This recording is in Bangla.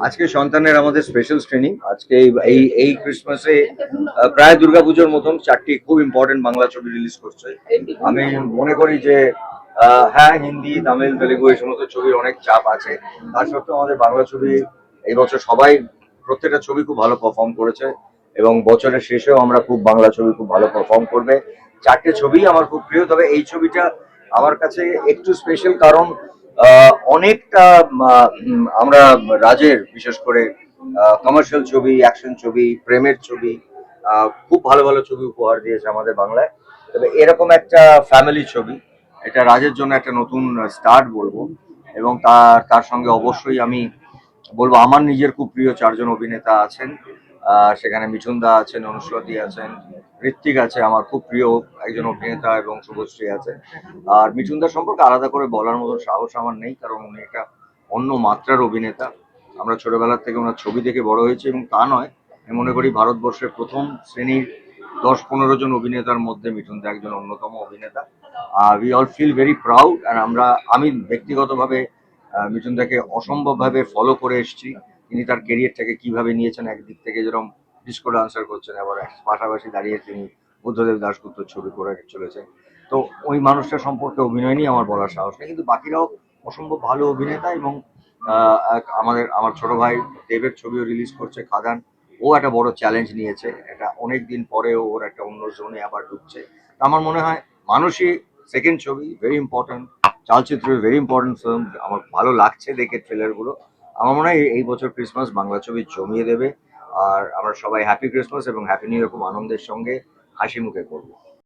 আজকে সন্তানের আমাদের স্পেশাল স্ক্রিনিং আজকে এই- এই ক্রিসমাসে প্রায় দুর্গাপুজোর মতন চারটি খুব ইম্পর্টেন্ট বাংলা ছবি রিলিজ করছে। আমি মনে করি যে হ্যাঁ হিন্দি, তামিল, তেলেগু এই সমস্ত ছবির অনেক চাপ আছে। তার সত্ত্বেও আমাদের বাংলা ছবি, এই বছর সবাই প্রত্যেকটা ছবি খুব ভালো পারফর্ম করেছে এবং বছরের শেষেও আমরা খুব বাংলা ছবি খুব ভালো পারফর্ম করবে। চারটে ছবি আমার খুব প্রিয়, তবে এই ছবিটা আমার কাছে একটু স্পেশাল কারণ অনেকটা আমরা রাজের, বিশেষ করে কমার্শিয়াল ছবি অ্যাকশন ছবি, প্রেমের ছবি খুব ভালো ভালো ছবি উপহার দিয়েছে আমাদের বাংলায়। তবে এরকম একটা ফ্যামিলি ছবি, এটা রাজের জন্য একটা নতুন স্টার্ট বলব। এবং তার তার সঙ্গে অবশ্যই আমি বলব, আমার নিজের খুব প্রিয় চারজন অভিনেতা আছেন। সেখানে মিঠুন দা আছেন অনুষ্কতি আছেন ঋত্বিক আছে, আমার খুব প্রিয় একজন অভিনেতা এবং শুভশ্রী আছে। আর মিঠুন দার সম্পর্কে আলাদা করে বলার মতো সাহস আমার নেই, কারণ উনি একটা অন্য মাত্রার অভিনেতা। আমরা ছোটবেলার থেকে ওনার ছবি দেখে বড় হয়েছি এবং তা নয়, আমি মনে করি ভারতবর্ষের প্রথম শ্রেণির দশ পনেরো জন অভিনেতার মধ্যে মিঠুন দা একজন অন্যতম অভিনেতা। আর we all feel very proud আর আমরা, আমি ব্যক্তিগতভাবে মিঠুন দাকে অসম্ভবভাবে ফলো করে এসেছি। তিনি তার কেরিয়ারটাকে কীভাবে নিয়েছেন একদিক থেকে যেরকম ডিস্কো ডান্সার করছেন আবার পাশাপাশি দাঁড়িয়ে তিনি বুদ্ধদেব দাশগুপ্ত ছবি করে চলেছেন। তো ওই মানুষটা সম্পর্কে অভিনয় নিয়ে আমার বলার সাহস নেই। কিন্তু বাকিরাও অসম্ভব ভালো অভিনেতা এবং আমাদের, আমার ছোট ভাই দেবের ছবিও রিলিজ করছে, খাদান। ও একটা বড় চ্যালেঞ্জ নিয়েছে। এটা অনেক দিন পরেও ওর একটা অন্য জোনে আবার ঢুকছে। আমার মনে হয় মানুষই সেকেন্ড ছবি very important Chalchitra very important film আমার ভালো লাগছে দেখে ট্রেলারগুলো আমার মনে হয় এই বছর ক্রিসমাস বাংলা ছবি জমিয়ে দেবে। আর আমরা সবাই হ্যাপি ক্রিসমাস এবং হ্যাপি নিউ খুব আনন্দের সঙ্গে হাসি মুখে করব।